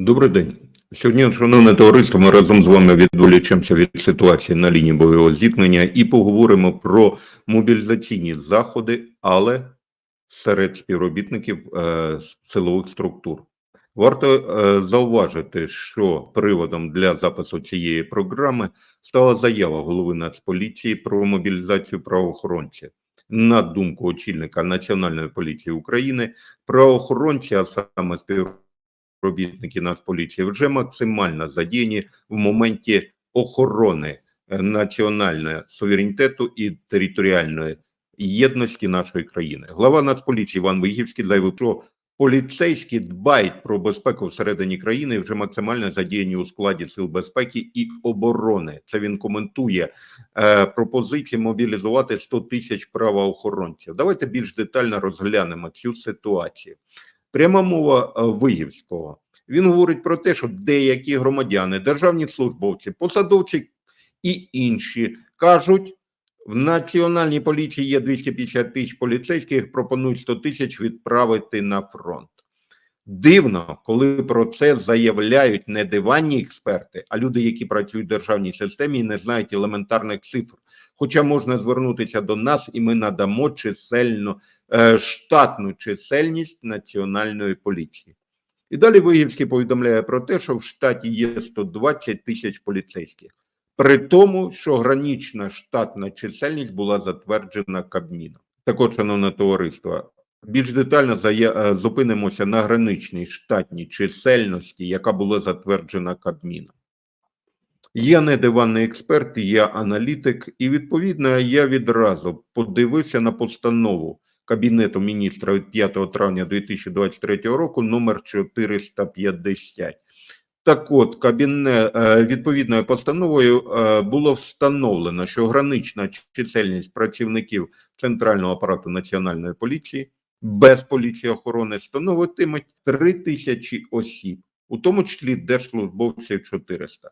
Добрий день. Сьогодні, шановне товариство, ми разом з вами відволічемося від ситуації на лінії бойового зіткнення і поговоримо про мобілізаційні заходи, але серед співробітників е, силових структур. Варто е, зауважити, що приводом для запису цієї програми стала заява голови Нацполіції про мобілізацію правоохоронців. На думку очільника Національної поліції України, правоохоронці, а саме співробітники Нацполіції, вже максимально задіяні в моменті охорони е, національного суверенітету і територіальної єдності нашої країни. Глава Нацполіції Іван Вигівський заявив, що поліцейські дбають про безпеку всередині країни і вже максимально задіяні у складі сил безпеки і оборони. Це він коментує е, пропозиції мобілізувати 100 тисяч правоохоронців. Давайте більш детально розглянемо цю ситуацію. Пряма мова е, Вигівського. Він говорить про те, що деякі громадяни, державні службовці, посадовці і інші кажуть, в національній поліції є 250 тисяч поліцейських, пропонують 100 тисяч відправити на фронт. Дивно, коли про це заявляють не диванні експерти, а люди, які працюють в державній системі і не знають елементарних цифр. Хоча можна звернутися до нас, і ми надамо чисельну е, штатну чисельність національної поліції. І далі Вигівський повідомляє про те, що в штаті є 120 тисяч поліцейських, при тому, що гранічна штатна чисельність була затверджена Кабміном. Також, шановне товариство, більш детально е, зупинимося на граничній штатній чисельності, яка була затверджена Кабміном. Я не диванний експерт, я аналітик, і відповідно я відразу подивився на постанову Кабінету міністра від 5 травня 2023 року номер 450. Так от, кабінет е, відповідною постановою е, було встановлено, що гранична чисельність працівників центрального апарату національної поліції без поліції охорони становитиме 3 тисячі осіб, у тому числі держслужбовців 400.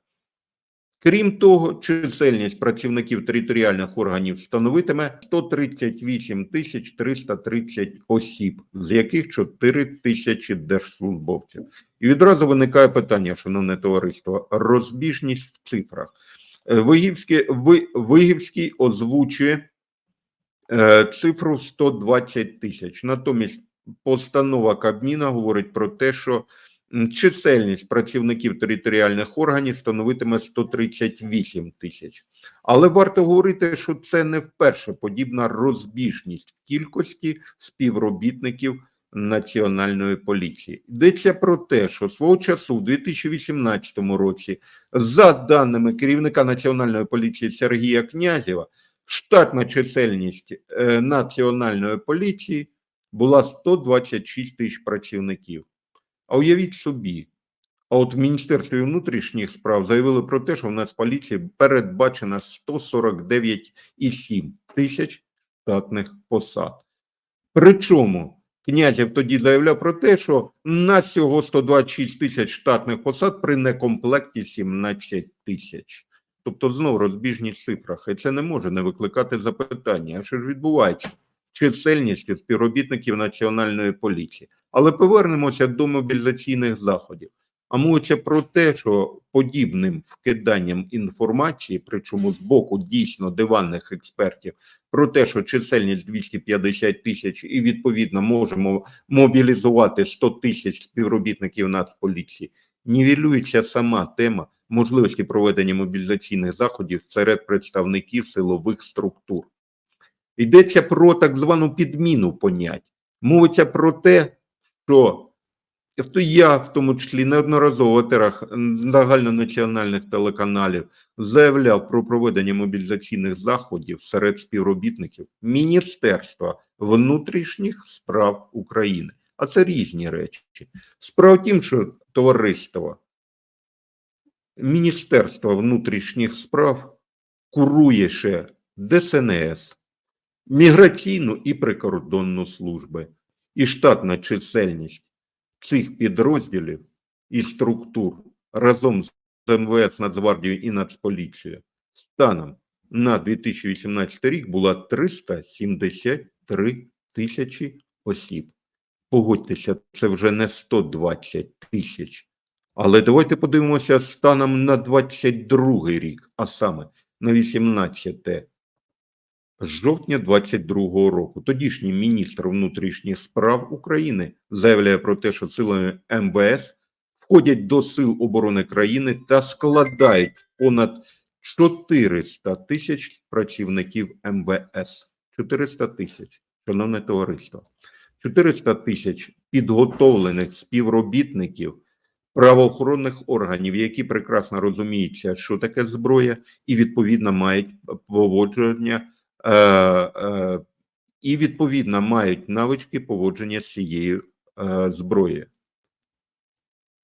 Крім того, чисельність працівників територіальних органів становитиме 138 тисяч 330 осіб, з яких 4 тисячі держслужбовців. І відразу виникає питання, шановне товариство, розбіжність в цифрах. Е, Вигівський, Вигівський озвучує е, цифру 120 тисяч. Натомість постанова Кабміна говорить про те, що чисельність працівників територіальних органів становитиме 138 тисяч. Але варто говорити, що це не вперше подібна розбіжність в кількості співробітників Національної поліції. Йдеться про те, що свого часу в 2018 році, за даними керівника Національної поліції Сергія Князєва, штатна чисельність е, Національної поліції була 126 тисяч працівників. А уявіть собі, а от в Міністерстві внутрішніх справ заявили про те, що в Нацполіції передбачено 149,7 тисяч штатних посад. Причому Князєв тоді заявляв про те, що на всього 126 тисяч штатних посад при некомплекті 17 тисяч. Тобто знов розбіжність в цифрах, і це не може не викликати запитання. А що ж відбувається? Чисельністю співробітників Національної поліції. Але повернемося до мобілізаційних заходів. А мовиться про те, що подібним вкиданням інформації, причому з боку дійсно диванних експертів, про те, що чисельність 250 тисяч і відповідно можемо мобілізувати 100 тисяч співробітників Нацполіції, нівелюється сама тема можливості проведення мобілізаційних заходів серед представників силових структур. Йдеться про так звану підміну понять. Мовиться про те, що то я, в тому числі, неодноразово в етерах загальнонаціональних телеканалів заявляв про проведення мобілізаційних заходів серед співробітників Міністерства внутрішніх справ України. А це різні речі. Справа в тім, що товариство Міністерство внутрішніх справ курує ще ДСНС, міграційну і прикордонну служби, і штатна чисельність цих підрозділів і структур разом з МВС, Нацгвардією і Нацполіцією станом на 2018 рік була 373 тисячі осіб. Погодьтеся, це вже не 120 тисяч, Але давайте подивимося станом на 22 рік, а саме на 18 жовтня 22 року. Тодішній міністр внутрішніх справ України заявляє про те, що силами МВС входять до сил оборони країни та складають понад 400 тисяч працівників МВС. 400 тисяч, шановне товариство. 400 тисяч підготовлених співробітників правоохоронних органів, які прекрасно розуміються, що таке зброя, і відповідно мають поводження і відповідно мають навички поводження з цією е, зброєю.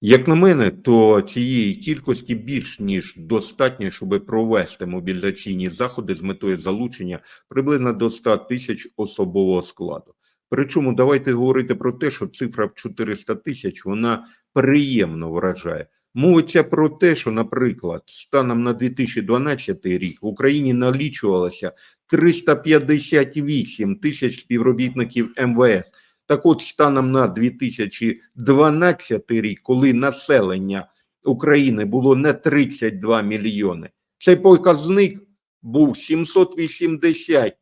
Як на мене, то цієї кількості більш ніж достатньо, щоб провести мобілізаційні заходи з метою залучення приблизно до 100 тисяч особового складу. Причому давайте говорити про те, що цифра в 400 тисяч вона приємно вражає. Мовиться про те, що, наприклад, станом на 2012 рік в Україні налічувалося 358 тисяч співробітників МВС. Так от, станом на 2012 рік, коли населення України було не 32 мільйони, цей показник був 780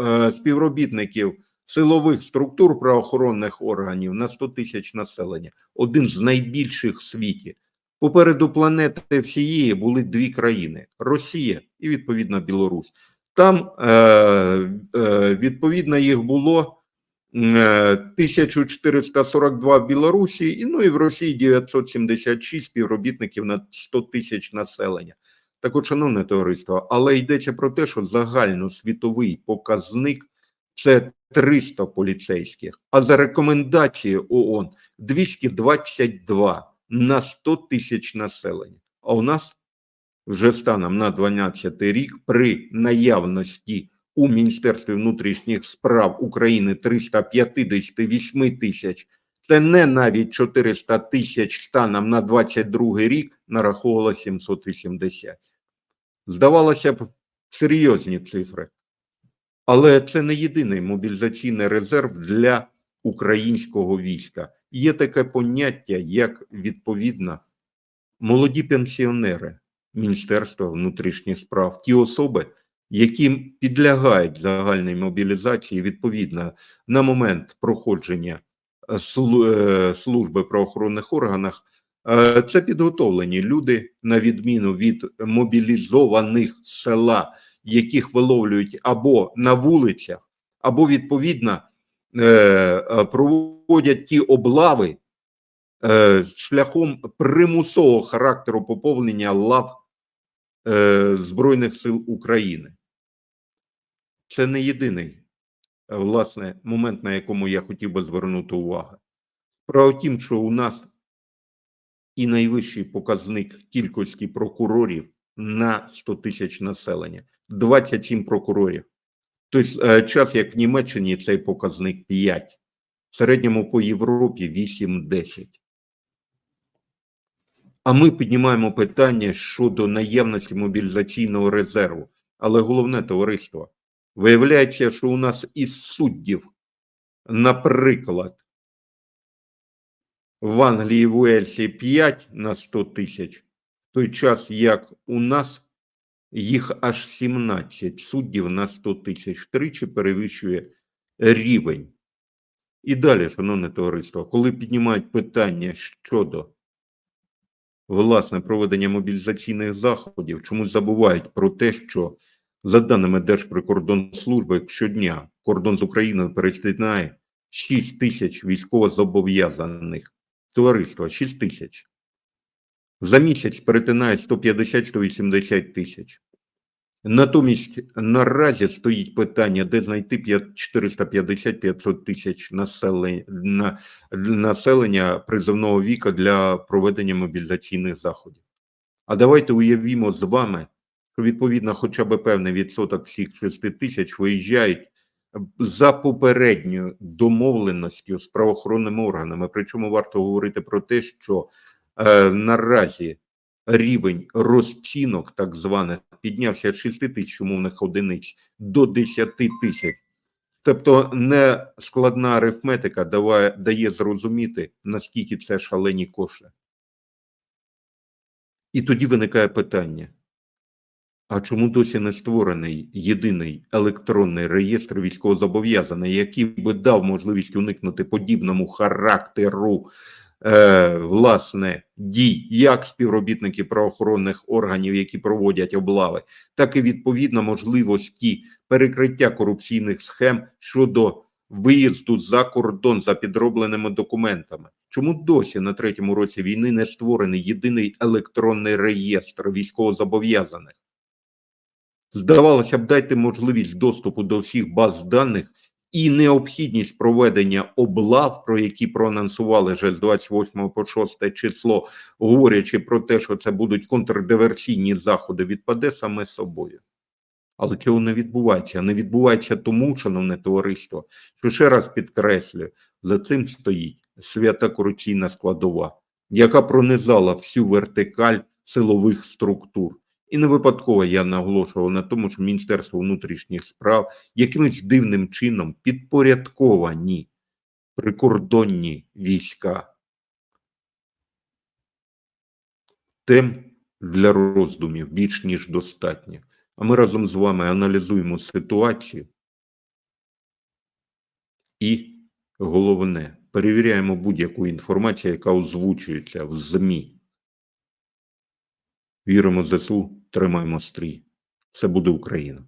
е, співробітників силових структур правоохоронних органів на 100 тисяч населення, один з найбільших в світі. Попереду планети всієї були дві країни: Росія і відповідно Білорусь. Там е, е, відповідно їх було е, 1442 в Білорусі, і ну і в Росії 976 співробітників на 100 тисяч населення. Так от, шановне товариство, але йдеться про те, що загальносвітовий показник це 300 поліцейських, а за рекомендацією ООН 222 на 100 тисяч населення. А у нас вже станом на 12 рік при наявності у Міністерстві внутрішніх справ України 358 тисяч. Це не навіть 400 тисяч станом на 22 рік нараховувало 780. Здавалося б, серйозні цифри. Але це не єдиний мобілізаційний резерв для українського війська. Є таке поняття, як відповідно молоді пенсіонери Міністерства внутрішніх справ, ті особи, які підлягають загальній мобілізації відповідно на момент проходження е, е, служби правоохоронних органах. Е, Це підготовлені люди, на відміну від мобілізованих села, яких виловлюють або на вулицях, або відповідно е, е, проводять ті облави е, шляхом примусового характеру поповнення лав Збройних сил України. Це не єдиний власне момент, на якому я хотів би звернути увагу. Справа тім, що у нас і найвищий показник кількості прокурорів на 100 тисяч населення 27 прокурорів. Тобто, е, час, як в Німеччині, цей показник 5, в середньому по Європі 8-10. А ми піднімаємо питання щодо наявності мобілізаційного резерву. Але головне товариство, виявляється, що у нас із суддів, наприклад, в Англії в Уельсі 5 на 100 тисяч, в той час як у нас їх аж 17 суддів на 100 тисяч, втричі перевищує рівень. І далі, шановне товариство, коли піднімають питання щодо власне проведення мобілізаційних заходів, чомусь забувають про те, що за даними Держприкордонслужби щодня кордон з Україною перетинає 6 тисяч військовозобов'язаних. Товариство 6 тисяч. За місяць перетинає 150-180 тисяч. Натомість наразі стоїть питання, де знайти 450-500 тисяч населення, населення призовного віку для проведення мобілізаційних заходів. А давайте уявімо з вами, що відповідно хоча б певний відсоток всіх 6 тисяч виїжджають за попередньою домовленістю з правоохоронними органами. Причому варто говорити про те, що наразі рівень розцінок, так званих, піднявся з 6 тисяч умовних одиниць до 10 тисяч. Тобто не складна арифметика даває, дає зрозуміти, наскільки це шалені кошти. І тоді виникає питання: а чому досі не створений єдиний електронний реєстр військовозобов'язаних, який би дав можливість уникнути подібному характеру е, власне дій як співробітників правоохоронних органів, які проводять облави, так і відповідно можливості перекриття корупційних схем щодо виїзду за кордон за підробленими документами. Чому досі на третьому році війни не створений єдиний електронний реєстр військовозобов'язаних? Здавалося б, дайте можливість доступу до всіх баз даних і необхідність проведення облав, про які проанонсували вже з 28 по 6 число, говорячи про те, що це будуть контрдиверсійні заходи, відпаде саме собою. Але цього не відбувається. Не відбувається тому, шановне товариство, що ще раз підкреслюю, за цим стоїть свята корупційна складова, яка пронизала всю вертикаль силових структур. І не випадково я наголошував на тому, що Міністерство внутрішніх справ якимось дивним чином підпорядковані прикордонні війська. Тем для роздумів більш ніж достатньо. А ми разом з вами аналізуємо ситуацію і головне, перевіряємо будь-яку інформацію, яка озвучується в ЗМІ. Віримо ЗСУ, тримаємо стрій. Все буде Україна.